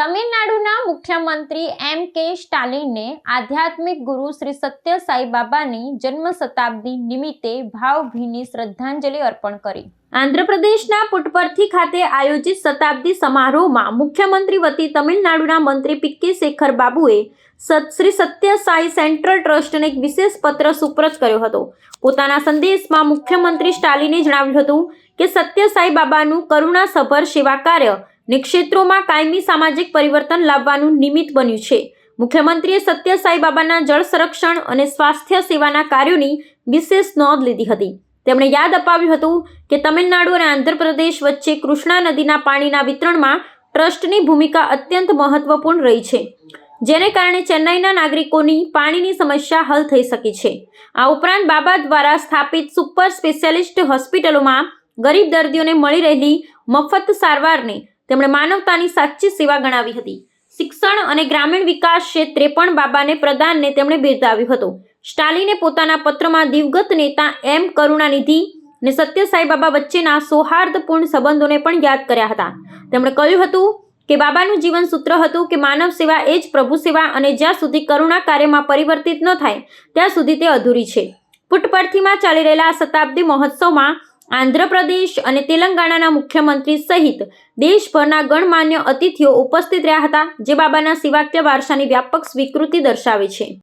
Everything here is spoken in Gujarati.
તમિલનાડુના મુખ્યમંત્રી એમ કે સ્ટાલિને આધ્યાત્મિક ગુરુ શ્રી સત્ય સાઈ બાબાની જન્મ શતાબ્દી નિમિત્તે ભાવભીની શ્રદ્ધાંજલિ અર્પણ કરી. આંધ્રપ્રદેશના પુટપર્થી ખાતે આયોજિત શતાબ્દી સમારોહમાં મુખ્યમંત્રી વતી તમિલનાડુના મંત્રી પીકે શેખર બાબુએ શ્રી સત્ય સાઈ સેન્ટ્રલ ટ્રસ્ટને એક વિશેષ પત્ર સુપ્રત કર્યો હતો. પોતાના સંદેશમાં મુખ્યમંત્રી સ્ટાલિને જણાવ્યું હતું કે, સત્ય સાઈ બાબાનું કરુણાસભર સેવા કાર્ય ને ક્ષેત્રોમાં કાયમી સામાજિક પરિવર્તન લાવવાનું નિમિત્ત બન્યું છે. મુખ્યમંત્રીએ સત્ય સાંઈબાબાના જળ સંરક્ષણ અને સ્વાસ્થ્ય સેવાના કાર્યોની વિશેષ નોંધ લીધી હતી. તેમણે યાદ અપાવ્યું હતું કે તમિલનાડુ અને આંધ્રપ્રદેશ વચ્ચે કૃષ્ણા નદીના પાણીના વિતરણમાં ટ્રસ્ટની ભૂમિકા અત્યંત મહત્વપૂર્ણ રહી છે, જેને કારણે ચેન્નાઈના નાગરિકોની પાણીની સમસ્યા હલ થઈ શકી છે. આ ઉપરાંત બાબા દ્વારા સ્થાપિત સુપર સ્પેશિયાલિસ્ટ હોસ્પિટલોમાં ગરીબ દર્દીઓને મળી રહેલી મફત સારવારને તેમણે માનવતાની સાચી સેવા ગણાવી હતી. શિક્ષણ અને ગ્રામીણ વિકાસ ક્ષેત્રે પણ બાબાને પ્રદાનને તેમણે બિરદાવ્યું હતું. સ્ટાલિને પોતાના પત્રમાં દિવગત નેતા એમ કરુણાનિધિ ને સત્ય સાંઈબાબા વચ્ચેના સૌહાર્દપૂર્ણ સંબંધોને પણ યાદ કર્યા હતા. તેમણે કહ્યું હતું કે બાબાનું જીવન સૂત્ર હતું કે માનવ સેવા એ જ પ્રભુ સેવા અને જ્યાં સુધી કરુણા કાર્યમાં પરિવર્તિત ન થાય, ત્યાં સુધી તે અધૂરી છે. પુટપરથીમાં ચાલી રહેલા શતાબ્દી મહોત્સવમાં આંધ્રપ્રદેશ અને તેલંગાણાના મુખ્યમંત્રી સહિત દેશભરના ગણમાન્ય અતિથિઓ ઉપસ્થિત રહ્યા હતા, જે બાબાના સેવાકીય વારસાની વ્યાપક સ્વીકૃતિ દર્શાવે છે.